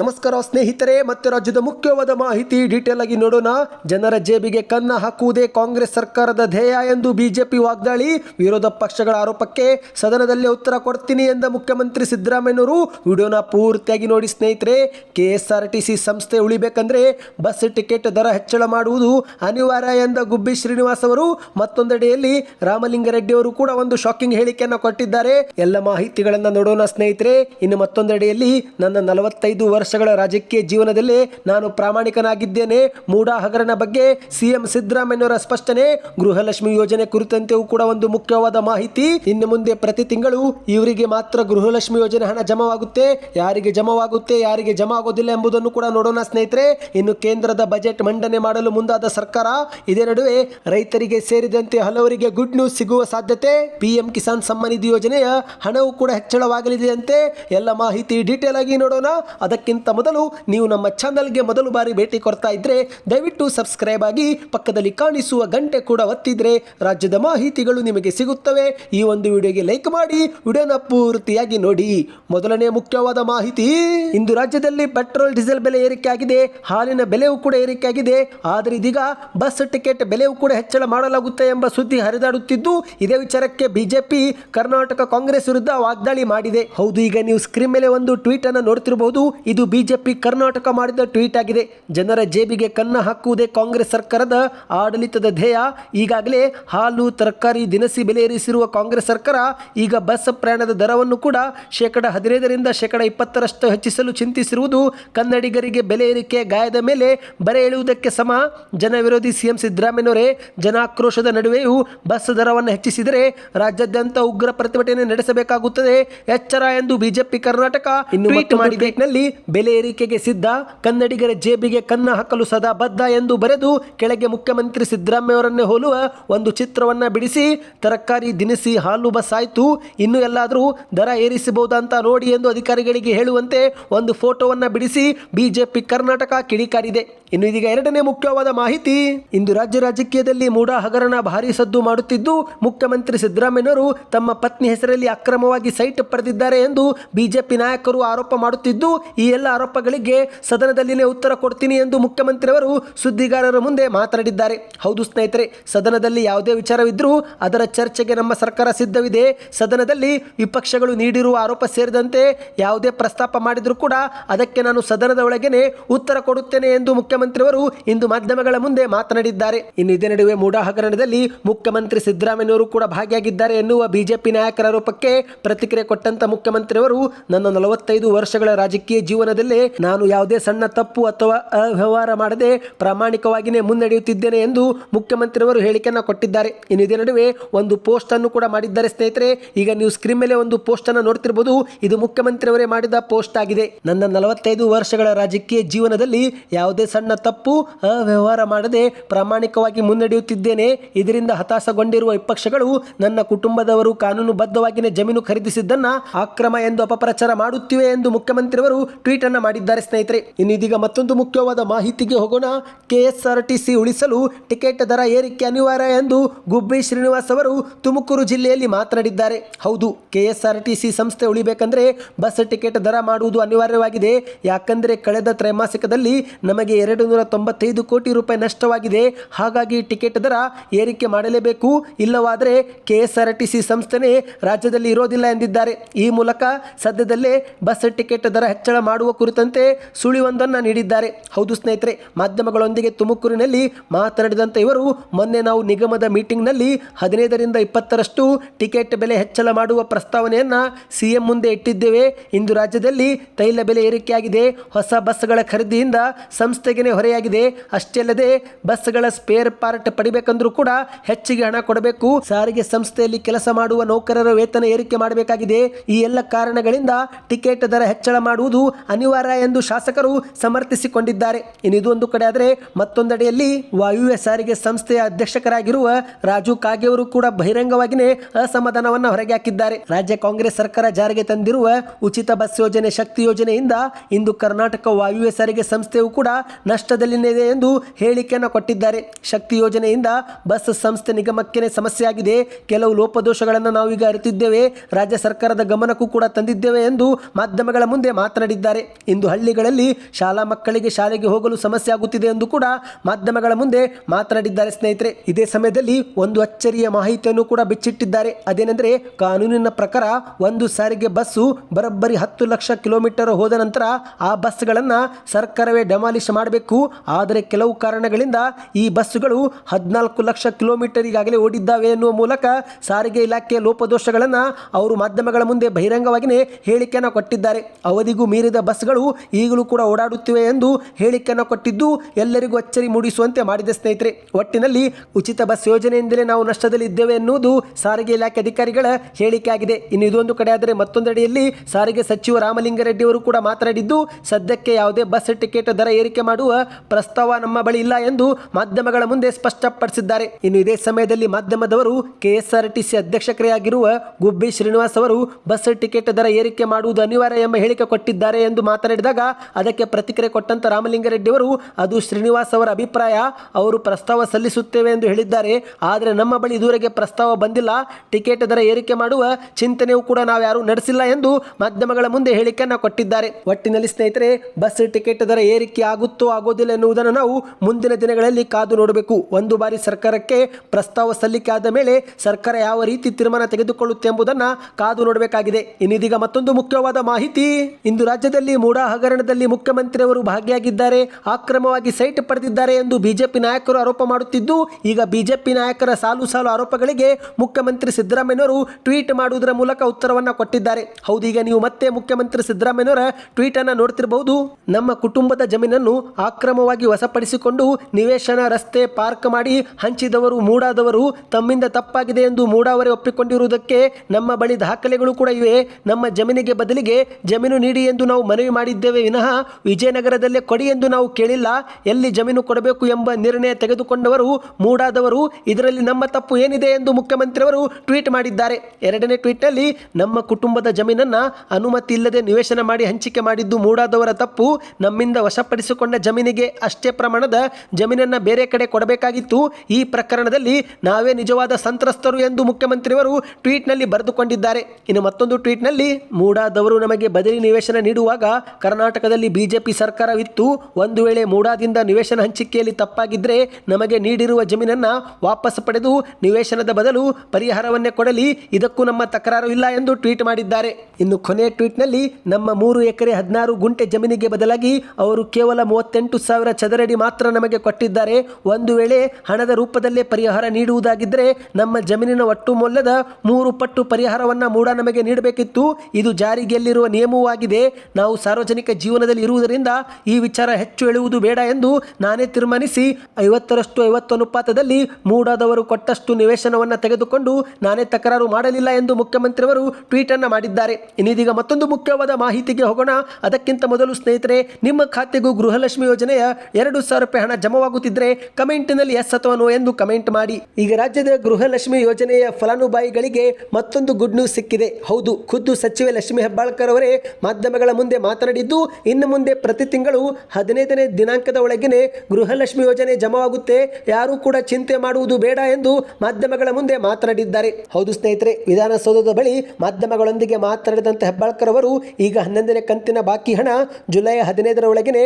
ನಮಸ್ಕಾರ ಸ್ನೇಹಿತರೆ, ಮತ್ತೆ ರಾಜ್ಯದ ಮುಖ್ಯವಾದ ಮಾಹಿತಿ ಡೀಟೇಲ್ ಆಗಿ ನೋಡೋಣ. ಜನರ ಜೇಬಿಗೆ ಕನ್ನ ಹಾಕುವುದೇ ಕಾಂಗ್ರೆಸ್ ಸರ್ಕಾರದ ಧ್ಯೇಯ ಎಂದು ಬಿಜೆಪಿ ವಾಗ್ದಾಳಿ. ವಿರೋಧ ಪಕ್ಷಗಳ ಆರೋಪಕ್ಕೆ ಸದನದಲ್ಲಿ ಉತ್ತರ ಕೊಡ್ತೀನಿ ಎಂದ ಮುಖ್ಯಮಂತ್ರಿ ಸಿದ್ದರಾಮಯ್ಯನವರು. ವಿಡಿಯೋನ ಪೂರ್ತಿಯಾಗಿ ನೋಡಿ ಸ್ನೇಹಿತರೆ, ಕೆಎಸ್ಆರ್ಟಿಸಿ ಸಂಸ್ಥೆ ಉಳಿಬೇಕಂದ್ರೆ ಬಸ್ ಟಿಕೆಟ್ ದರ ಹೆಚ್ಚಳ ಮಾಡುವುದು ಅನಿವಾರ್ಯ ಎಂದ ಗುಬ್ಬಿ ಶ್ರೀನಿವಾಸ್ ಅವರು. ಮತ್ತೊಂದೆಡೆಯಲ್ಲಿ ರಾಮಲಿಂಗರೆಡ್ಡಿ ಅವರು ಕೂಡ ಒಂದು ಶಾಕಿಂಗ್ ಹೇಳಿಕೆಯನ್ನು ಕೊಟ್ಟಿದ್ದಾರೆ. ಎಲ್ಲ ಮಾಹಿತಿಗಳನ್ನ ನೋಡೋಣ ಸ್ನೇಹಿತರೆ. ಇನ್ನು ಮತ್ತೊಂದೆಡೆಯಲ್ಲಿ ನನ್ನ ನಲವತ್ತೈದು ವರ್ಷಗಳ ರಾಜಕೀಯ ಜೀವನದಲ್ಲಿ ನಾನು ಪ್ರಾಮಾಣಿಕನಾಗಿದ್ದೇನೆ. ಮೂಡಾ ಹಗರಣ ಬಗ್ಗೆ ಸಿಎಂ ಸಿದ್ದರಾಮಯ್ಯವರ ಸ್ಪಷ್ಟನೆ, ಗೃಹಲಕ್ಷ್ಮಿ ಯೋಜನೆ ಕುರಿತಂತೆಯೂ ಕೂಡ ಒಂದು ಮುಖ್ಯವಾದ ಮಾಹಿತಿ. ಇನ್ನು ಮುಂದೆ ಪ್ರತಿ ತಿಂಗಳು ಇವರಿಗೆ ಮಾತ್ರ ಗೃಹಲಕ್ಷ್ಮಿ ಯೋಜನೆ ಹಣ ಜಮಾವಾಗುತ್ತೆ. ಯಾರಿಗೆ ಜಮಾವಾಗುತ್ತೆ, ಯಾರಿಗೆ ಜಮಾ ಆಗೋದಿಲ್ಲ ಎಂಬುದನ್ನು ಕೂಡ ನೋಡೋಣ ಸ್ನೇಹಿತರೆ. ಇನ್ನು ಕೇಂದ್ರದ ಬಜೆಟ್ ಮಂಡನೆ ಮಾಡಲು ಮುಂದಾದ ಸರ್ಕಾರ, ಇದೇ ನಡುವೆ ರೈತರಿಗೆ ಸೇರಿದಂತೆ ಹಲವರಿಗೆ ಗುಡ್ ನ್ಯೂಸ್ ಸಿಗುವ ಸಾಧ್ಯತೆ. ಪಿಎಂ ಕಿಸಾನ್ ಸಮ್ಮಾನ್ ನಿಧಿ ಯೋಜನೆಯ ಹಣವು ಕೂಡ ಹೆಚ್ಚಳವಾಗಲಿದೆ ಅಂತೆ ಎಲ್ಲ ಮಾಹಿತಿ ಡೀಟೇಲ್ ಆಗಿ ನೋಡೋಣ. ಅದಕ್ಕಿಂತ ಮೊದಲು ನೀವು ನಮ್ಮ ಚಾನಲ್ಗೆ ಮೊದಲು ಬಾರಿ ಭೇಟಿ ಕೊಡ್ತಾ ಇದ್ರೆ ದಯವಿಟ್ಟು ಸಬ್ಸ್ಕ್ರೈಬ್ ಆಗಿ ಪಕ್ಕದಲ್ಲಿ ಕಾಣಿಸುವ ಗಂಟೆ ಕೂಡ ಒತ್ತಿದ್ರೆ ರಾಜ್ಯದ ಮಾಹಿತಿಗಳು ನಿಮಗೆ ಸಿಗುತ್ತವೆ. ಈ ಒಂದು ವಿಡಿಯೋಗೆ ಲೈಕ್ ಮಾಡಿ, ವಿಡಿಯೋನ ಪೂರ್ತಿಯಾಗಿ ನೋಡಿ. ಮೊದಲನೇ ಮುಖ್ಯವಾದ ಮಾಹಿತಿ, ಇಂದು ರಾಜ್ಯದಲ್ಲಿ ಪೆಟ್ರೋಲ್, ಡೀಸೆಲ್ ಬೆಲೆ ಏರಿಕೆ ಆಗಿದೆ. ಹಾಲಿನ ಬೆಲೆಯೂ ಕೂಡ ಏರಿಕೆ ಆಗಿದೆ. ಆದರೆ ಇದೀಗ ಬಸ್ ಟಿಕೆಟ್ ಬೆಲೆಯೂ ಕೂಡ ಹೆಚ್ಚಳ ಮಾಡಲಾಗುತ್ತೆ ಎಂಬ ಸುದ್ದಿ ಹರಿದಾಡುತ್ತಿದ್ದು, ಇದೇ ವಿಚಾರಕ್ಕೆ ಬಿಜೆಪಿ, ಕರ್ನಾಟಕ ಕಾಂಗ್ರೆಸ್ ವಿರುದ್ಧ ವಾಗ್ದಾಳಿ ಮಾಡಿದೆ. ಹೌದು, ಈಗ ನೀವು ಸ್ಕ್ರೀನ್ ಮೇಲೆ ಒಂದು ಟ್ವೀಟ್ ಅನ್ನು ನೋಡ್ತಿರಬಹುದು ಇದು ಬಿಜೆಪಿ ಕರ್ನಾಟಕ ಮಾಡಿದ ಟ್ವೀಟ್ ಆಗಿದೆ. ಜನರ ಜೇಬಿಗೆ ಕನ್ನ ಹಾಕುವುದೇ ಕಾಂಗ್ರೆಸ್ ಸರ್ಕಾರದ ಆಡಳಿತದ ಧ್ಯೇಯ. ಈಗಾಗಲೇ ಹಾಲು ತರಕಾರಿ ದಿನಸಿ ಬೆಲೆ ಏರಿಸಿರುವ ಕಾಂಗ್ರೆಸ್ ಸರ್ಕಾರ ಈಗ ಬಸ್ ಪ್ರಯಾಣದ ದರವನ್ನು ಕೂಡ ಶೇಕಡ ಹದಿನೈದರಿಂದ ಶೇಕಡ ಇಪ್ಪತ್ತರಷ್ಟು ಹೆಚ್ಚಿಸಲು ಚಿಂತಿಸಿರುವುದು ಕನ್ನಡಿಗರಿಗೆ ಬೆಲೆ ಏರಿಕೆ ಗಾಯದ ಮೇಲೆ ಬರೆ ಎಳೆಯುವುದಕ್ಕೆ ಸಮ. ಜನವಿರೋಧಿ ಸಿಎಂ ಸಿದ್ದರಾಮಯ್ಯವರೇ ಜನಾಕ್ರೋಶದ ನಡುವೆಯೂ ಬಸ್ ದರವನ್ನು ಹೆಚ್ಚಿಸಿದರೆ ರಾಜ್ಯಾದ್ಯಂತ ಉಗ್ರ ಪ್ರತಿಭಟನೆ ನಡೆಸಬೇಕಾಗುತ್ತದೆ. ಎಚ್ಚರ ಎಂದು ಬಿಜೆಪಿ ಕರ್ನಾಟಕ ಇನ್ನು ಟ್ವೀಟ್ ಮಾಡಿದೆ. ನಲ್ಲಿ ಬೆಲೆ ಏರಿಕೆಗೆ ಸಿದ್ಧ, ಕನ್ನಡಿಗರ ಜೇಬಿಗೆ ಕನ್ನ ಹಾಕಲು ಸದಾ ಬದ್ಧ ಎಂದು ಬರೆದು ಕೆಳಗೆ ಮುಖ್ಯಮಂತ್ರಿ ಸಿದ್ದರಾಮಯ್ಯವರನ್ನೇ ಹೋಲುವ ಒಂದು ಚಿತ್ರವನ್ನು ಬಿಡಿಸಿ, ತರಕಾರಿ ದಿನಸಿ ಹಾಲು ಬಸ್ ಆಯ್ತು ಇನ್ನು ಎಲ್ಲಾದರೂ ದರ ಏರಿಸಬಹುದಾ ಅಂತ ನೋಡಿ ಎಂದು ಅಧಿಕಾರಿಗಳಿಗೆ ಹೇಳುವಂತೆ ಒಂದು ಫೋಟೋವನ್ನು ಬಿಡಿಸಿ, ಬಿಜೆಪಿ ಕರ್ನಾಟಕ ಕಿಡಿಕಾರಿದೆ. ಇನ್ನು ಇದೀಗ ಎರಡನೇ ಮುಖ್ಯವಾದ ಮಾಹಿತಿ. ಇಂದು ರಾಜ್ಯ ರಾಜಕೀಯದಲ್ಲಿ ಮೂಡಾ ಹಗರಣ ಭಾರಿ ಸದ್ದು ಮಾಡುತ್ತಿದ್ದು, ಮುಖ್ಯಮಂತ್ರಿ ಸಿದ್ದರಾಮಯ್ಯನವರು ತಮ್ಮ ಪತ್ನಿ ಹೆಸರಲ್ಲಿ ಅಕ್ರಮವಾಗಿ ಸೈಟ್ ಪಡೆದಿದ್ದಾರೆ ಎಂದು ಬಿಜೆಪಿ ನಾಯಕರು ಆರೋಪ ಮಾಡುತ್ತಿದ್ದು, ಈ ಎಲ್ಲ ಆರೋಪಗಳಿಗೆ ಸದನದಲ್ಲಿನೇ ಉತ್ತರ ಕೊಡ್ತೀನಿ ಎಂದು ಮುಖ್ಯಮಂತ್ರಿಯವರು ಸುದ್ದಿಗಾರರ ಮುಂದೆ ಮಾತನಾಡಿದ್ದಾರೆ. ಹೌದು ಸ್ನೇಹಿತರೆ, ಸದನದಲ್ಲಿ ಯಾವುದೇ ವಿಚಾರವಿದ್ದರೂ ಅದರ ಚರ್ಚೆಗೆ ನಮ್ಮ ಸರ್ಕಾರ ಸಿದ್ಧವಿದೆ. ಸದನದಲ್ಲಿ ವಿಪಕ್ಷಗಳು ನೀಡಿರುವ ಆರೋಪ ಸೇರಿದಂತೆ ಯಾವುದೇ ಪ್ರಸ್ತಾಪ ಮಾಡಿದರೂ ಕೂಡ ಅದಕ್ಕೆ ನಾನು ಸದನದ ಒಳಗೇನೆ ಉತ್ತರ ಕೊಡುತ್ತೇನೆ ಎಂದು ಮುಖ್ಯಮಂತ್ರಿಯವರು ಇಂದು ಮಾಧ್ಯಮಗಳ ಮುಂದೆ ಮಾತನಾಡಿದ್ದಾರೆ. ಇನ್ನು ಇದೇ ನಡುವೆ ಮೂಡಾ ಹಗರಣದಲ್ಲಿ ಮುಖ್ಯಮಂತ್ರಿ ಸಿದ್ದರಾಮಯ್ಯವರು ಕೂಡ ಭಾಗಿಯಾಗಿದ್ದಾರೆ ಎನ್ನುವ ಬಿಜೆಪಿ ನಾಯಕರ ರೂಪಕ್ಕೆ ಪ್ರತಿಕ್ರಿಯೆ ಕೊಟ್ಟಂತ ಮುಖ್ಯಮಂತ್ರಿಯವರು, ನನ್ನ ನಲವತ್ತೈದು ವರ್ಷಗಳ ರಾಜಕೀಯ ಜೀವನದಲ್ಲೇ ನಾನು ಯಾವುದೇ ಸಣ್ಣ ತಪ್ಪು ಅಥವಾ ಅವ್ಯವಹಾರ ಮಾಡದೆ ಪ್ರಾಮಾಣಿಕವಾಗಿಯೇ ಮುನ್ನಡೆಯುತ್ತಿದ್ದೇನೆ ಎಂದು ಮುಖ್ಯಮಂತ್ರಿಯವರು ಹೇಳಿಕೆಯನ್ನು ಕೊಟ್ಟಿದ್ದಾರೆ. ಇನ್ನು ಇದೇ ನಡುವೆ ಒಂದು ಪೋಸ್ಟ್ ಅನ್ನು ಕೂಡ ಮಾಡಿದ್ದಾರೆ ಸ್ನೇಹಿತರೆ. ಈಗ ನೀವು ಸ್ಕ್ರೀನ್ ಮೇಲೆ ಒಂದು ಪೋಸ್ಟ್ ಅನ್ನು ನೋಡ್ತಿರಬಹುದು ಇದು ಮುಖ್ಯಮಂತ್ರಿಯವರೇ ಮಾಡಿದ ಪೋಸ್ಟ್ ಆಗಿದೆ. ನನ್ನ ನಲವತ್ತೈದು ವರ್ಷಗಳ ರಾಜಕೀಯ ಜೀವನದಲ್ಲಿ ಯಾವುದೇ ಸಣ್ಣ ತಪ್ಪು ಅವ್ಯವಹಾರ ಮಾಡದೆ ಪ್ರಾಮಾಣಿಕವಾಗಿ ಮುನ್ನಡೆಯುತ್ತಿದ್ದೇನೆ. ಇದರಿಂದ ಹತಾಶಗೊಂಡಿರುವ ವಿಪಕ್ಷಗಳು ನನ್ನ ಕುಟುಂಬದವರು ಕಾನೂನುಬದ್ಧವಾಗಿಯೇ ಜಮೀನು ಖರೀದಿಸಿದ್ದನ್ನ ಅಕ್ರಮ ಎಂದು ಅಪಪ್ರಚಾರ ಮಾಡುತ್ತಿವೆ ಎಂದು ಮುಖ್ಯಮಂತ್ರಿಯವರು ಟ್ವೀಟ್ ಅನ್ನ ಮಾಡಿದ್ದಾರೆ ಸ್ನೇಹಿತರೆ. ಇನ್ನಿದೀಗ ಮತ್ತೊಂದು ಮುಖ್ಯವಾದ ಮಾಹಿತಿಗೆ ಹೋಗೋಣ. ಕೆಎಸ್ಆರ್ಟಿಸಿ ಉಳಿಸಲು ಟಿಕೆಟ್ ದರ ಏರಿಕೆ ಅನಿವಾರ್ಯ ಎಂದು ಗುಬ್ಬಿ ಶ್ರೀನಿವಾಸ್ ಅವರು ತುಮಕೂರು ಜಿಲ್ಲೆಯಲ್ಲಿ ಮಾತನಾಡಿದ್ದಾರೆ. ಹೌದು, ಕೆಎಸ್ಆರ್ಟಿಸಿ ಸಂಸ್ಥೆ ಉಳಿಬೇಕಂದ್ರೆ ಬಸ್ ಟಿಕೆಟ್ ದರ ಮಾಡುವುದು ಅನಿವಾರ್ಯವಾಗಿದೆ. ಯಾಕಂದ್ರೆ ಕಳೆದ ತ್ರೈಮಾಸಿಕದಲ್ಲಿ ನಮಗೆ ಎರಡು ನೂರ ತೊಂಬತ್ತೈದು ಕೋಟಿ ರೂಪಾಯಿ ನಷ್ಟವಾಗಿದೆ. ಹಾಗಾಗಿ ಟಿಕೆಟ್ ದರ ಏರಿಕೆ ಮಾಡಲೇಬೇಕು. ಇಲ್ಲವಾದರೆ ಕೆಎಸ್ಆರ್ಟಿಸಿ ಸಂಸ್ಥೆನೇ ರಾಜ್ಯದಲ್ಲಿ ಇರೋದಿಲ್ಲ ಎಂದಿದ್ದಾರೆ. ಈ ಮೂಲಕ ಸದ್ಯದಲ್ಲೇ ಬಸ್ ಟಿಕೆಟ್ ದರ ಹೆಚ್ಚಳ ಮಾಡುವ ಕುರಿತಂತೆ ಸುಳಿವೊಂದನ್ನು ನೀಡಿದ್ದಾರೆ. ಹೌದು ಸ್ನೇಹಿತರೆ, ಮಾಧ್ಯಮಗಳೊಂದಿಗೆ ತುಮಕೂರಿನಲ್ಲಿ ಮಾತನಾಡಿದಂತೆ ಇವರು ಮೊನ್ನೆ ನಾವು ನಿಗಮದ ಮೀಟಿಂಗ್ನಲ್ಲಿ ಹದಿನೈದರಿಂದ ಇಪ್ಪತ್ತರಷ್ಟು ಟಿಕೆಟ್ ಬೆಲೆ ಹೆಚ್ಚಳ ಮಾಡುವ ಪ್ರಸ್ತಾವನೆಯನ್ನ ಸಿಎಂ ಮುಂದೆ ಇಟ್ಟಿದ್ದೇವೆ. ಇಂದು ರಾಜ್ಯದಲ್ಲಿ ತೈಲ ಬೆಲೆ ಏರಿಕೆಯಾಗಿದೆ. ಹೊಸ ಬಸ್ಗಳ ಖರೀದಿಯಿಂದ ಸಂಸ್ಥೆಗೆ ಹೊರೆಯಾಗಿದೆ. ಅಷ್ಟೇ ಅಲ್ಲದೆ ಬಸ್ಗಳ ಸ್ಪೇರ್ ಪಾರ್ಟ್ ಪಡಿಬೇಕಂದ್ರೂ ಕೂಡ ಹೆಚ್ಚಿಗೆ ಹಣ ಕೊಡಬೇಕು. ಸಾರಿಗೆ ಸಂಸ್ಥೆಯಲ್ಲಿ ಕೆಲಸ ಮಾಡುವ ನೌಕರರ ವೇತನ ಏರಿಕೆ ಮಾಡಬೇಕಾಗಿದೆ. ಈ ಎಲ್ಲ ಕಾರಣಗಳಿಂದ ಟಿಕೆಟ್ ದರ ಹೆಚ್ಚಳ ಮಾಡುವುದು ಅನಿವಾರ್ಯ ಎಂದು ಶಾಸಕರು ಸಮರ್ಥಿಸಿಕೊಂಡಿದ್ದಾರೆ. ಇನ್ನಿದು ಒಂದು ಕಡೆ ಆದರೆ ಮತ್ತೊಂದೆಡೆಯಲ್ಲಿ ವಾಯುವ್ಯ ಸಾರಿಗೆ ಸಂಸ್ಥೆಯ ಅಧ್ಯಕ್ಷಕರಾಗಿರುವ ರಾಜು ಕಾಗೆ ಅವರು ಕೂಡ ಬಹಿರಂಗವಾಗಿಯೇ ಅಸಮಾಧಾನವನ್ನು ಹೊರಗೆ ಹಾಕಿದ್ದಾರೆ. ರಾಜ್ಯ ಕಾಂಗ್ರೆಸ್ ಸರ್ಕಾರ ಜಾರಿಗೆ ತಂದಿರುವ ಉಚಿತ ಬಸ್ ಯೋಜನೆ ಶಕ್ತಿ ಯೋಜನೆಯಿಂದ ಇಂದು ಕರ್ನಾಟಕ ವಾಯುವ್ಯ ಸಾರಿಗೆ ಸಂಸ್ಥೆಯು ಕೂಡ ನಷ್ಟದಲ್ಲಿದೆ ಎಂದು ಹೇಳಿಕೆಯನ್ನು ಕೊಟ್ಟಿದ್ದಾರೆ. ಶಕ್ತಿ ಯೋಜನೆಯಿಂದ ಬಸ್ ಸಂಸ್ಥೆ ನಿಗಮಕ್ಕೆ ಸಮಸ್ಯೆ ಆಗಿದೆ ಕೆಲವು ಲೋಪದೋಷಗಳನ್ನು ನಾವು ಈಗ ಅರಿತಿದ್ದೇವೆ. ರಾಜ್ಯ ಸರ್ಕಾರದ ಗಮನಕ್ಕೂ ಕೂಡ ತಂದಿದ್ದೇವೆ ಎಂದು ಮಾಧ್ಯಮಗಳ ಮುಂದೆ ಮಾತನಾಡಿದ್ದಾರೆ. ಇಂದು ಹಳ್ಳಿಗಳಲ್ಲಿ ಶಾಲಾ ಮಕ್ಕಳಿಗೆ ಶಾಲೆಗೆ ಹೋಗಲು ಸಮಸ್ಯೆ ಆಗುತ್ತಿದೆ ಎಂದು ಕೂಡ ಮಾಧ್ಯಮಗಳ ಮುಂದೆ ಮಾತನಾಡಿದ್ದಾರೆ ಸ್ನೇಹಿತರೆ. ಇದೇ ಸಮಯದಲ್ಲಿ ಒಂದು ಅಚ್ಚರಿಯ ಮಾಹಿತಿಯನ್ನು ಕೂಡ ಬಿಚ್ಚಿಟ್ಟಿದ್ದಾರೆ. ಅದೇನೆಂದರೆ ಕಾನೂನಿನ ಪ್ರಕಾರ ಒಂದು ಸಾರಿಗೆ ಬಸ್ಸು ಬರೋಬ್ಬರಿ ಹತ್ತು ಲಕ್ಷ ಕಿಲೋಮೀಟರ್ ಹೋದ ನಂತರ ಆ ಬಸ್ಗಳನ್ನು ಸರ್ಕಾರವೇ ಡೆಮಾಲಿಷ್ ಮಾಡಬೇಕು ಆದರೆ ಕೆಲವು ಕಾರಣಗಳಿಂದ ಈ ಬಸ್ಸುಗಳು ಹದಿನಾಲ್ಕು ಲಕ್ಷ ಕಿಲೋಮೀಟರ್ ಈಗಾಗಲೇ ಓಡಿದ್ದಾವೆ ಎನ್ನುವ ಮೂಲಕ ಸಾರಿಗೆ ಇಲಾಖೆಯ ಲೋಪದೋಷಗಳನ್ನು ಅವರು ಮಾಧ್ಯಮಗಳ ಮುಂದೆ ಬಹಿರಂಗವಾಗಿಯೇ ಹೇಳಿಕೆಯನ್ನು ಕೊಟ್ಟಿದ್ದಾರೆ. ಅವಧಿಗೂ ಮೀರಿದ ಬಸ್ಗಳು ಈಗಲೂ ಕೂಡ ಓಡಾಡುತ್ತಿವೆ ಎಂದು ಹೇಳಿಕೆಯನ್ನು ಕೊಟ್ಟಿದ್ದು ಎಲ್ಲರಿಗೂ ಅಚ್ಚರಿ ಮೂಡಿಸುವಂತೆ ಮಾಡಿದೆ ಸ್ನೇಹಿತರೆ. ಒಟ್ಟಿನಲ್ಲಿ ಉಚಿತ ಬಸ್ ಯೋಜನೆಯಿಂದಲೇ ನಾವು ನಷ್ಟದಲ್ಲಿ ಇದ್ದೇವೆ ಎನ್ನುವುದು ಸಾರಿಗೆ ಇಲಾಖೆ ಅಧಿಕಾರಿಗಳ ಹೇಳಿಕೆ ಆಗಿದೆ. ಇನ್ನು ಇದೊಂದು ಕಡೆ ಆದರೆ ಮತ್ತೊಂದೆಡೆಯಲ್ಲಿ ಸಾರಿಗೆ ಸಚಿವ ರಾಮಲಿಂಗಾರೆಡ್ಡಿ ಅವರು ಕೂಡ ಮಾತನಾಡಿದ್ದು, ಸದ್ಯಕ್ಕೆ ಯಾವುದೇ ಬಸ್ ಟಿಕೆಟ್ ದರ ಏರಿಕೆ ಮಾಡುವ ಪ್ರಸ್ತಾವ ನಮ್ಮ ಬಳಿ ಇಲ್ಲ ಎಂದು ಮಾಧ್ಯಮಗಳ ಮುಂದೆ ಸ್ಪಷ್ಟಪಡಿಸಿದ್ದಾರೆ. ಇನ್ನು ಇದೇ ಸಮಯದಲ್ಲಿ ಮಾಧ್ಯಮದವರು ಕೆಎಸ್ಆರ್ಟಿಸಿ ಅಧ್ಯಕ್ಷರೇ ಆಗಿರುವ ಗುಬ್ಬಿ ಶ್ರೀನಿವಾಸ್ ಅವರು ಬಸ್ ಟಿಕೆಟ್ ದರ ಏರಿಕೆ ಮಾಡುವುದು ಅನಿವಾರ್ಯ ಎಂಬ ಹೇಳಿಕೆ ಕೊಟ್ಟಿದ್ದಾರೆ ಎಂದು ಮಾತನಾಡಿದಾಗ ಅದಕ್ಕೆ ಪ್ರತಿಕ್ರಿಯೆ ಕೊಟ್ಟಂತ ರಾಮಲಿಂಗಾರೆಡ್ಡಿ ಅವರು, ಅದು ಶ್ರೀನಿವಾಸ್ ಅವರ ಅಭಿಪ್ರಾಯ, ಅವರು ಪ್ರಸ್ತಾವ ಸಲ್ಲಿಸುತ್ತೇವೆ ಎಂದು ಹೇಳಿದ್ದಾರೆ. ಆದರೆ ನಮ್ಮ ಬಳಿ ಇದುವರೆಗೆ ಪ್ರಸ್ತಾವ ಬಂದಿಲ್ಲ. ಟಿಕೆಟ್ ದರ ಏರಿಕೆ ಮಾಡುವ ಚಿಂತನೆಯೂ ಕೂಡ ನಾವು ಯಾರು ನಡೆಸಿಲ್ಲ ಎಂದು ಮಾಧ್ಯಮಗಳ ಮುಂದೆ ಹೇಳಿಕೆಯನ್ನು ಕೊಟ್ಟಿದ್ದಾರೆ. ಒಟ್ಟಿನಲ್ಲಿ ಸ್ನೇಹಿತರೆ, ಬಸ್ ಟಿಕೆಟ್ ದರ ಏರಿಕೆ ಆಗುತ್ತೋ ಆಗೋದಿಲ್ಲ ಎನ್ನುವುದನ್ನು ನಾವು ಮುಂದಿನ ದಿನಗಳಲ್ಲಿ ಕಾದು ನೋಡಬೇಕು. ಒಂದು ಬಾರಿ ಸರ್ಕಾರಕ್ಕೆ ಪ್ರಸ್ತಾವ ಸಲ್ಲಿಕೆ ಆದ ಮೇಲೆ ಸರ್ಕಾರ ಯಾವ ರೀತಿ ತೀರ್ಮಾನ ತೆಗೆದುಕೊಳ್ಳುತ್ತೆ ಎಂಬುದನ್ನು ಕಾದು ನೋಡಬೇಕಾಗಿದೆ. ಇನ್ನಿದೀಗ ಮತ್ತೊಂದು ಮುಖ್ಯವಾದ ಮಾಹಿತಿ. ಇಂದು ರಾಜ್ಯದಲ್ಲಿ ಮೂಡಾ ಹಗರಣದಲ್ಲಿ ಮುಖ್ಯಮಂತ್ರಿಯವರು ಭಾಗಿಯಾಗಿದ್ದಾರೆ. ಅಕ್ರಮವಾಗಿ ಸೈಟ್ ಪಡೆದಿದ್ದಾರೆ ಎಂದು ಬಿಜೆಪಿ ನಾಯಕರು ಆರೋಪ ಮಾಡುತ್ತಿದ್ದು, ಈಗ ಬಿಜೆಪಿ ನಾಯಕರ ಸಾಲು ಸಾಲು ಆರೋಪಗಳಿಗೆ ಮುಖ್ಯಮಂತ್ರಿ ಸಿದ್ದರಾಮಯ್ಯನವರು ಟ್ವೀಟ್ ಮಾಡುವುದರ ಮೂಲಕ ಉತ್ತರವನ್ನ ಕೊಟ್ಟಿದ್ದಾರೆ. ಹೌದೀಗ ನೀವು ಮತ್ತೆ ಮುಖ್ಯಮಂತ್ರಿ ಸಿದ್ದರಾಮಯ್ಯನವರ ಟ್ವೀಟ್ ಅನ್ನು ನೋಡ್ತಿರಬಹುದು. ನಮ್ಮ ಕುಟುಂಬದ ಜಮೀನನ್ನು ಅಕ್ರಮವಾಗಿ ವಶಪಡಿಸಿಕೊಂಡು ನಿವೇಶನ ರಸ್ತೆ ಪಾರ್ಕ್ ಮಾಡಿ ಹಂಚಿದವರು, ಮೂಡಾದವರು ತಮ್ಮಿಂದ ತಪ್ಪಾಗಿದೆ ಎಂದು ಮೂಡಾವರೆ ಒಪ್ಪಿಕೊಂಡಿರುವುದಕ್ಕೆ ನಮ್ಮ ಬಳಿ ದಾಖಲೆಗಳು ಕೂಡ ಇವೆ. ನಮ್ಮ ಜಮೀನಿಗೆ ಬದಲಿಗೆ ಜಮೀನು ನೀಡಿ ಎಂದು ನಾವು ಮನವಿ ಮಾಡಿದ್ದೇವೆ ವಿನಃ ವಿಜಯನಗರದಲ್ಲೇ ಕೊಡಿ ಎಂದು ನಾವು ಕೇಳಿಲ್ಲ. ಎಲ್ಲಿ ಜಮೀನು ಕೊಡಬೇಕು ಎಂಬ ನಿರ್ಣಯ ತೆಗೆದುಕೊಂಡವರು, ಮೂಡಾದವರು, ಇದರಲ್ಲಿ ನಮ್ಮ ತಪ್ಪು ಏನಿದೆ ಎಂದು ಮುಖ್ಯಮಂತ್ರಿಯವರು ಟ್ವೀಟ್ ಮಾಡಿದ್ದಾರೆ. ಎರಡನೇ ಟ್ವೀಟ್ನಲ್ಲಿ, ನಮ್ಮ ಕುಟುಂಬದ ಜಮೀನನ್ನ ಅನುಮತಿ ಇಲ್ಲದೆ ನಿವೇಶನ ಮಾಡಿ ಹಂಚಿಕೆ ಮಾಡಿದ್ದು ಮೂಡಾದವರ ತಪ್ಪು. ನಮ್ಮಿಂದ ವಶಪಡಿಸಿಕೊಂಡ ಜಮೀನಿಗೆ ಅಷ್ಟೇ ಪ್ರಮಾಣದ ಜಮೀನನ್ನ ಬೇರೆ ಕಡೆ ಕೊಡಬೇಕಾಗಿತ್ತು. ಈ ಪ್ರಕರಣದಲ್ಲಿ ನಾವೇ ನಿಜವಾದ ಸಂತ್ರಸ್ತರು ಎಂದು ಮುಖ್ಯಮಂತ್ರಿಯವರು ಟ್ವೀಟ್ನಲ್ಲಿ ಬರೆದುಕೊಂಡಿದ್ದಾರೆ. ಇನ್ನು ಮತ್ತೊಂದು ಟ್ವೀಟ್ನಲ್ಲಿ, ಮೂಡಾದವರು ನಮಗೆ ಬದಲಿ ನಿವೇಶನ ನೀಡುವಾಗ ಕರ್ನಾಟಕದಲ್ಲಿ ಬಿಜೆಪಿ ಸರ್ಕಾರವಿತ್ತು. ಒಂದು ವೇಳೆ ಮೂಡಾದಿಂದ ನಿವೇಶನ ಹಂಚಿಕೆಯಲ್ಲಿ ತಪ್ಪಾಗಿದ್ದರೆ ನಮಗೆ ನೀಡಿರುವ ಜಮೀನನ್ನ ವಾಪಸ್ ಪಡೆದು ನಿವೇಶನದ ಬದಲು ಪರಿಹಾರವನ್ನೇ ಕೊಡಲಿ. ಇದಕ್ಕೂ ನಮ್ಮ ತಕರಾರು ಇಲ್ಲ ಎಂದು ಟ್ವೀಟ್ ಮಾಡಿದ್ದಾರೆ. ಇನ್ನು ಕೊನೆಯ ಟ್ವೀಟ್ನಲ್ಲಿ, ನಮ್ಮ ಮೂರು ಎಕರೆ ಹದಿನಾರು ಗುಂಟೆ ಜಮೀನಿಗೆ ಬದಲಾಗಿ ಅವರು ಕೇವಲ ಮೂವತ್ತೆಂಟು ಸಾವಿರ ಚದರಡಿ ಮಾತ್ರ ನಮಗೆ ಕೊಟ್ಟಿದ್ದಾರೆ. ಒಂದು ವೇಳೆ ಹಣದ ರೂಪದಲ್ಲೇ ಪರಿಹಾರ ನೀಡುವುದಾಗಿದ್ದರೆ ನಮ್ಮ ಜಮೀನಿನ ಒಟ್ಟು ಮೌಲ್ಯದ ಮೂರು ಪಟ್ಟು ಪರಿಹಾರವನ್ನು ಮೂಡ ನಮಗೆ ನೀಡಬೇಕಿತ್ತು. ಇದು ಜಾರಿಗೆಯಲ್ಲಿರುವ ನಿಯಮವೂ ಆಗಿದೆ ನಾವು ಸಾರ್ವಜನಿಕ ಜೀವನದಲ್ಲಿ ಇರುವುದರಿಂದ ಈ ವಿಚಾರ ಹೆಚ್ಚು ಹೇಳುವುದು ಬೇಡ ಎಂದು ನಾನೇ ತೀರ್ಮಾನಿಸಿ ಐವತ್ತರಷ್ಟು ಐವತ್ತು ಅನುಪಾತದಲ್ಲಿ ಮೂಡಾದವರು ಕೊಟ್ಟಷ್ಟು ನಿವೇಶನವನ್ನು ತೆಗೆದುಕೊಂಡು ನಾನೇ ತಕರಾರು ಮಾಡಲಿಲ್ಲ ಎಂದು ಮುಖ್ಯಮಂತ್ರಿಯವರು ಟ್ವೀಟ್ ಅನ್ನು ಮಾಡಿದ್ದಾರೆ. ಇನ್ನೀದೀಗ ಮತ್ತೊಂದು ಮುಖ್ಯವಾದ ಮಾಹಿತಿಗೆ ಹೋಗೋಣ. ಅದಕ್ಕಿಂತ ಮೊದಲು ಸ್ನೇಹಿತರೆ, ನಿಮ್ಮ ಖಾತೆಗೂ ಗೃಹಲಕ್ಷ್ಮಿ ಯೋಜನೆಯ ಎರಡು ಸಾವಿರ ರೂಪಾಯಿ ಹಣ ಜಮವಾಗುತ್ತಿದ್ರೆ ಕಮೆಂಟ್ನಲ್ಲಿ ಎಸ್ ಅಥವಾ ನೋ ಎಂದು ಕಮೆಂಟ್ ಮಾಡಿ. ಈಗ ರಾಜ್ಯದ ಗೃಹಲಕ್ಷ್ಮಿ ಯೋಜನೆಯ ಫಲಾನುಭವಿಗಳಿಗೆ ಮತ್ತೊಂದು ಗುಡ್ ನ್ಯೂಸ್ ಸಿಕ್ಕಿದೆ. ಹೌದು, ಖುದ್ದು ಸಚಿವೆ ಲಕ್ಷ್ಮಿ ಹೆಬ್ಬಾಳ್ಕರ್ ಅವರೇ ಮಾಧ್ಯಮಗಳ ಮುಂದೆ ಮಾತನಾಡಿದ್ದು, ಇನ್ನು ಮುಂದೆ ಪ್ರತಿ ತಿಂಗಳು ಹದಿನೈದನೇ ದಿನಾಂಕದ ಒಳಗೇನೆ ಗೃಹಲಕ್ಷ್ಮಿ ಯೋಜನೆ ಜಮವಾಗುತ್ತೆ. ಯಾರೂ ಕೂಡ ಚಿಂತೆ ಮಾಡುವುದು ಬೇಡ ಎಂದು ಮಾಧ್ಯಮಗಳ ಮುಂದೆ ಮಾತನಾಡಿದ್ದಾರೆ. ಹೌದು ಸ್ನೇಹಿತರೆ, ವಿಧಾನಸೌಧದ ಬಳಿ ಮಾಧ್ಯಮಗಳೊಂದಿಗೆ ಮಾತನಾಡಿದಂತಹ ಹೆಬ್ಬಾಳ್ಕರ್ ಅವರು, ಈಗ ಹನ್ನೊಂದನೇ ಕಂತಿನ ಬಾಕಿ ಹಣ ಜುಲೈ ಹದಿನೈದರ ಒಳಗೇನೆ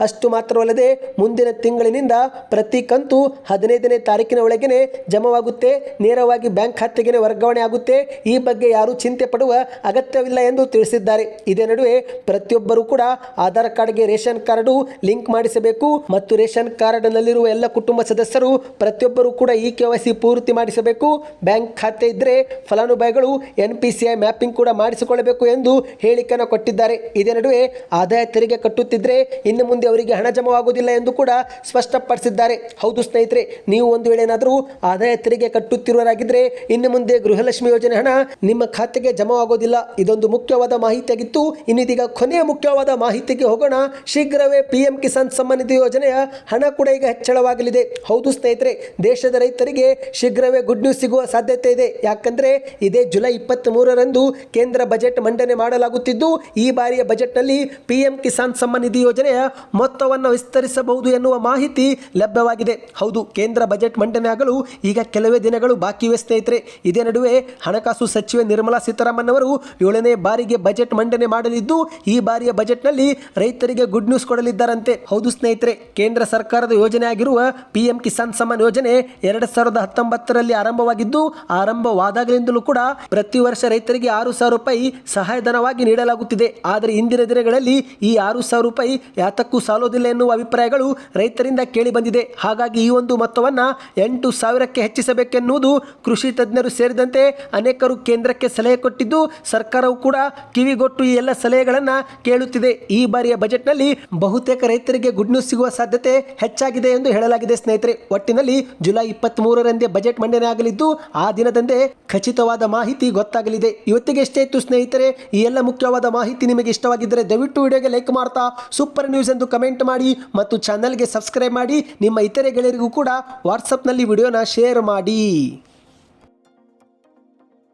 ಅಷ್ಟು ಮಾತ್ರವಲ್ಲದೆ ಮುಂದಿನ ತಿಂಗಳಿನಿಂದ ಪ್ರತಿ ಕಂತು ಹದಿನೈದನೇ ತಾರೀಕಿನ ಒಳಗೇನೆ ಜಮವಾಗುತ್ತೆ. ನೇರವಾಗಿ ಬ್ಯಾಂಕ್ ಖಾತೆಗೆ ವರ್ಗಾವಣೆ ಆಗುತ್ತೆ. ಈ ಬಗ್ಗೆ ಯಾರೂ ಚಿಂತೆ ಪಡುವ ಅಗತ್ಯವಿಲ್ಲ ಎಂದು ತಿಳಿಸಿದ್ದಾರೆ. ಇದೇ ನಡುವೆ ಪ್ರತಿಯೊಬ್ಬರೂ ಕೂಡ ಆಧಾರ್ ಕಾರ್ಡ್ಗೆ ರೇಷನ್ ಕಾರ್ಡು ಲಿಂಕ್ ಮಾಡಿಸಬೇಕು ಮತ್ತು ರೇಷನ್ ಕಾರ್ಡ್ನಲ್ಲಿರುವ ಎಲ್ಲ ಕುಟುಂಬ ಸದಸ್ಯರು ಪ್ರತಿಯೊಬ್ಬರೂ ಕೂಡ ಈ ಕೆ ಪೂರ್ತಿ ಮಾಡಿಸಬೇಕು. ಬ್ಯಾಂಕ್ ಖಾತೆ ಇದ್ದರೆ ಫಲಾನುಭವಿಗಳು ಎನ್ ಮ್ಯಾಪಿಂಗ್ ಕೂಡ ಮಾಡಿಸಿಕೊಳ್ಳಬೇಕು ಎಂದು ಹೇಳಿಕೆಯನ್ನು ಕೊಟ್ಟಿದ್ದಾರೆ. ಇದೇ ನಡುವೆ ಆದಾಯ ತೆರಿಗೆ ಕಟ್ಟುತ್ತಿದ್ದರೆ ಇನ್ನು ಮುಂದೆ ಅವರಿಗೆ ಹಣ ಜಮವಾಗುವುದಿಲ್ಲ ಎಂದು ಕೂಡ ಸ್ಪಷ್ಟಪಡಿಸಿದ್ದಾರೆ. ಹೌದು ಸ್ನೇಹಿತರೆ, ನೀವು ಒಂದು ವೇಳೆ ಏನಾದರೂ ಆದಾಯ ತೆರಿಗೆ ಕಟ್ಟುತ್ತಿರುವರಾಗಿದ್ದರೆ ಇನ್ನು ಮುಂದೆ ಗೃಹಲಕ್ಷ್ಮಿ ಯೋಜನೆ ಹಣ ನಿಮ್ಮ ಖಾತೆಗೆ ಜಮವಾಗೋದಿಲ್ಲ ಇದೊಂದು ಮುಖ್ಯವಾದ ಮಾಹಿತಿಯಾಗಿತ್ತು. ಇನ್ನಿದೀಗ ಕೊನೆಯ ಮುಖ್ಯವಾದ ಮಾಹಿತಿಗೆ ಹೋಗೋಣ. ಶೀಘ್ರವೇ ಪಿಎಂ ಕಿಸಾನ್ ಸಮ್ಮಾನ್ ನಿಧಿ ಯೋಜನೆಯ ಹಣ ಕೂಡ ಈಗ ಹೆಚ್ಚಳವಾಗಲಿದೆ. ಹೌದು ಸ್ನೇಹಿತರೆ, ದೇಶದ ರೈತರಿಗೆ ಶೀಘ್ರವೇ ಗುಡ್ ನ್ಯೂಸ್ ಸಿಗುವ ಸಾಧ್ಯತೆ ಇದೆ. ಯಾಕಂದ್ರೆ ಇದೇ ಜುಲೈ ಇಪ್ಪತ್ತ್ ಮೂರರಂದು ಕೇಂದ್ರ ಬಜೆಟ್ ಮಂಡನೆ ಮಾಡಲಾಗುತ್ತಿದ್ದು, ಈ ಬಾರಿಯ ಬಜೆಟ್ನಲ್ಲಿ ಪಿಎಂ ಕಿಸಾನ್ ಸಮ್ಮಾನ್ ನಿಧಿ ಯೋಜನೆ ಯೋಜನೆಯ ಮೊತ್ತವನ್ನು ವಿಸ್ತರಿಸಬಹುದು ಎನ್ನುವ ಮಾಹಿತಿ ಲಭ್ಯವಾಗಿದೆ. ಹೌದು, ಕೇಂದ್ರ ಬಜೆಟ್ ಮಂಡನೆ ಆಗಲು ಈಗ ಕೆಲವೇ ದಿನಗಳು ಬಾಕಿವೆ ಸ್ನೇಹಿತರೆ. ಇದೇ ನಡುವೆ ಹಣಕಾಸು ಸಚಿವೆ ನಿರ್ಮಲಾ ಸೀತಾರಾಮನ್ ಅವರು ಏಳನೇ ಬಾರಿಗೆ ಬಜೆಟ್ ಮಂಡನೆ ಮಾಡಲಿದ್ದು, ಈ ಬಾರಿಯ ಬಜೆಟ್ನಲ್ಲಿ ರೈತರಿಗೆ ಗುಡ್ ನ್ಯೂಸ್ ಕೊಡಲಿದ್ದಾರಂತೆ. ಹೌದು ಸ್ನೇಹಿತರೆ, ಕೇಂದ್ರ ಸರ್ಕಾರದ ಯೋಜನೆ ಆಗಿರುವ ಪಿಎಂ ಕಿಸಾನ್ ಸಮ್ಮಾನ್ ಯೋಜನೆ ಎರಡು ಸಾವಿರದ ಹತ್ತೊಂಬತ್ತರಲ್ಲಿ ಆರಂಭವಾಗಿದ್ದು, ಆರಂಭವಾದಾಗಲಿಂದಲೂ ಕೂಡ ಪ್ರತಿ ವರ್ಷ ರೈತರಿಗೆ ಆರು ಸಾವಿರ ರೂಪಾಯಿ ಸಹಾಯಧನವಾಗಿ ನೀಡಲಾಗುತ್ತಿದೆ. ಆದರೆ ಇಂದಿನ ದಿನಗಳಲ್ಲಿ ಈ ಆರು ಸಾವಿರ ರೂಪಾಯಿ ಯಾತಕ್ಕೂ ಸಾಲೋದಿಲ್ಲ ಎನ್ನುವ ಅಭಿಪ್ರಾಯಗಳು ರೈತರಿಂದ ಕೇಳಿಬಂದಿದೆ ಹಾಗಾಗಿ ಈ ಒಂದು ಮೊತ್ತವನ್ನು ಎಂಟು ಸಾವಿರಕ್ಕೆ ಹೆಚ್ಚಿಸಬೇಕೆನ್ನುವುದು ಕೃಷಿ ತಜ್ಞರು ಸೇರಿದಂತೆ ಅನೇಕರು ಕೇಂದ್ರಕ್ಕೆ ಸಲಹೆ ಕೊಟ್ಟಿದ್ದು ಸರ್ಕಾರವು ಕೂಡ ಕಿವಿಗೊಟ್ಟು ಈ ಎಲ್ಲ ಸಲಹೆಗಳನ್ನು ಕೇಳುತ್ತಿದೆ. ಈ ಬಾರಿಯ ಬಜೆಟ್ನಲ್ಲಿ ಬಹುತೇಕ ರೈತರಿಗೆ ಗುಡ್ ನ್ಯೂಸ್ ಸಿಗುವ ಸಾಧ್ಯತೆ ಹೆಚ್ಚಾಗಿದೆ ಎಂದು ಹೇಳಲಾಗಿದೆ ಸ್ನೇಹಿತರೆ. ಒಟ್ಟಿನಲ್ಲಿ ಜುಲೈ ಇಪ್ಪತ್ತ್ ಮೂರರಂದೇ ಬಜೆಟ್ ಮಂಡನೆ ಆಗಲಿದ್ದು ಆ ದಿನದಂದೇ ಖಚಿತವಾದ ಮಾಹಿತಿ ಗೊತ್ತಾಗಲಿದೆ. ಇವತ್ತಿಗೆ ಎಷ್ಟೇ ಇತ್ತು ಸ್ನೇಹಿತರೆ, ಈ ಎಲ್ಲ ಮುಖ್ಯವಾದ ಮಾಹಿತಿ ನಿಮಗೆ ಇಷ್ಟವಾಗಿದ್ದರೆ ದಯವಿಟ್ಟು ವಿಡಿಯೋಗೆ ಲೈಕ್ ಮಾಡ್ತಾ ಸೂಪರ್ ನ್ಯೂಸ್ ಎಂದು ಕಮೆಂಟ್ ಮಾಡಿ ಮತ್ತು ಚಾನಲ್ಗೆ ಸಬ್ಸ್ಕ್ರೈಬ್ ಮಾಡಿ, ನಿಮ್ಮ ಇತರೆ ಗೆಳೆಯರಿಗೂ ಕೂಡ ವಾಟ್ಸಪ್ನಲ್ಲಿ ವಿಡಿಯೋನ ಶೇರ್ ಮಾಡಿ.